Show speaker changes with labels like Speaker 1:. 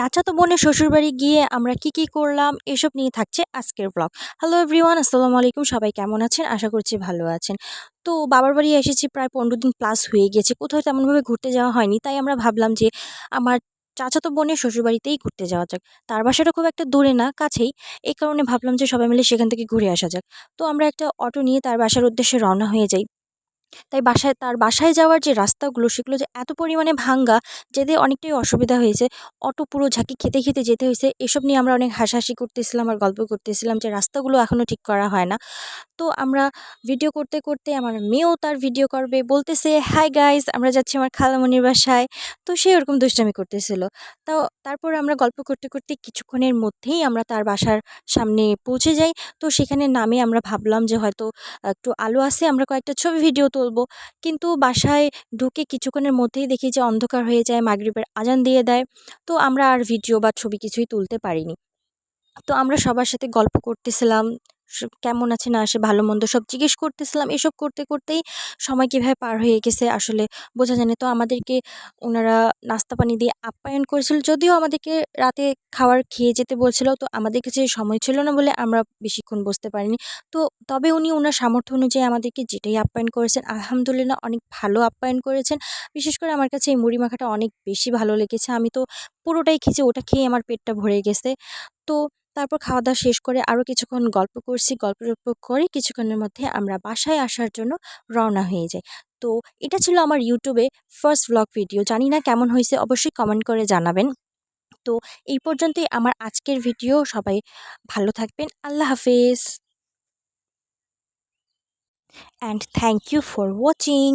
Speaker 1: চাচাতো বোনের শ্বশুরবাড়ি গিয়ে আমরা কি কি করলাম, এসব নিয়ে থাকছে আজকের ব্লগ হ্যালো এভরিওয়ান আসসালামু আলাইকুম, সবাই কেমন আছেন? আশা করছি ভালো আছেন। তো বাবার বাড়ি এসেছি, প্রায় পনেরো দিন প্লাস হয়ে গেছে, কোথাও তেমনভাবে ঘুরতে যাওয়া হয়নি, তাই আমরা ভাবলাম যে আমার চাচাতো বোনের শ্বশুরবাড়িতেই ঘুরতে যাওয়া যাক। তার বাসাটা খুব একটা দূরে না, কাছেই, এই কারণে ভাবলাম যে সবাই মিলে সেখান থেকে ঘুরে আসা যাক। তো আমরা একটা অটো নিয়ে তার বাসার উদ্দেশ্যে রওনা হয়ে যাই। তাই বাসায়, তার বাসায় যাওয়ার যে রাস্তাগুলো, সেগুলো যে এত পরিমাণে ভাঙ্গা যেতে অনেকটাই অসুবিধা হয়েছে। অটো পুরো ঝাঁকি খেতে খেতে যেতে হয়েছে। এসব নিয়ে আমরা অনেক হাসাহাসি করতেছিলাম আর গল্প করতেছিলাম যে রাস্তাগুলো এখনও ঠিক করা হয় না। তো আমরা ভিডিও করতে করতে আমার মেয়েও তার ভিডিও করবে। বলতেছে হাই গাইজ আমরা যাচ্ছি আমার খালামণির বাসায়। তো সে ওরকম দুষ্টামি করতেছিল। তো তারপর আমরা গল্প করতে করতে কিছুক্ষণের মধ্যেই আমরা তার বাসার সামনে পৌঁছে যাই। তো সেখানে নামে আমরা ভাবলাম যে হয়তো একটু আলো আছে, আমরা কয়েকটা ছবি ভিডিও তুলবো। কিন্তু বাসায় ঢুকে কিছুক্ষণের মধ্যেই দেখি যে অন্ধকার হয়ে যায়, মাগরিবের আজান দিয়ে দেয়। তো আমরা আর ভিডিও বা ছবি কিছুই তুলতে পারিনি। তো আমরা সবার সাথে গল্প করতেছিলাম। কেমন আছে না আসে ভালো মন্দ সব জিজ্ঞেস করতেছিলাম। এসব করতে করতেই সময় কীভাবে পার হয়ে গেছে আসলে বোঝা যায় না। তো আমাদেরকে ওনারা নাস্তা পানি দিয়ে আপ্যায়ন করেছিল। যদিও আমাদেরকে রাতে খাবার খেয়ে যেতে বলছিল, তো আমাদের কাছে সময় ছিল না বলে আমরা বেশিক্ষণ বসতে পারিনি। তো তবে উনি ওনার সামর্থ্য অনুযায়ী আমাদেরকে যেটাই আপ্যায়ন করেছেন, আলহামদুলিল্লাহ অনেক ভালো আপ্যায়ন করেছেন। বিশেষ করে আমার কাছে এই মুড়ি মাখাটা অনেক বেশি ভালো লেগেছে। আমি তো পুরোটাই খেয়েছি, ওটা খেয়ে আমার পেটটা ভরে গেছে। তো তারপর খাওয়া দাওয়া শেষ করে আরও কিছুক্ষণ গল্প করছি, গল্প টল্প করে কিছুক্ষণের মধ্যে আমরা বাসায় আসার জন্য রওনা হয়ে যাই। তো এটা ছিল আমার ইউটিউবে ফার্স্ট ব্লগ ভিডিও জানি না কেমন হয়েছে, অবশ্যই কমেন্ট করে জানাবেন। তো এই পর্যন্তই আমার আজকের ভিডিও সবাই ভালো থাকবেন। আল্লাহ হাফেজ। And thank you for watching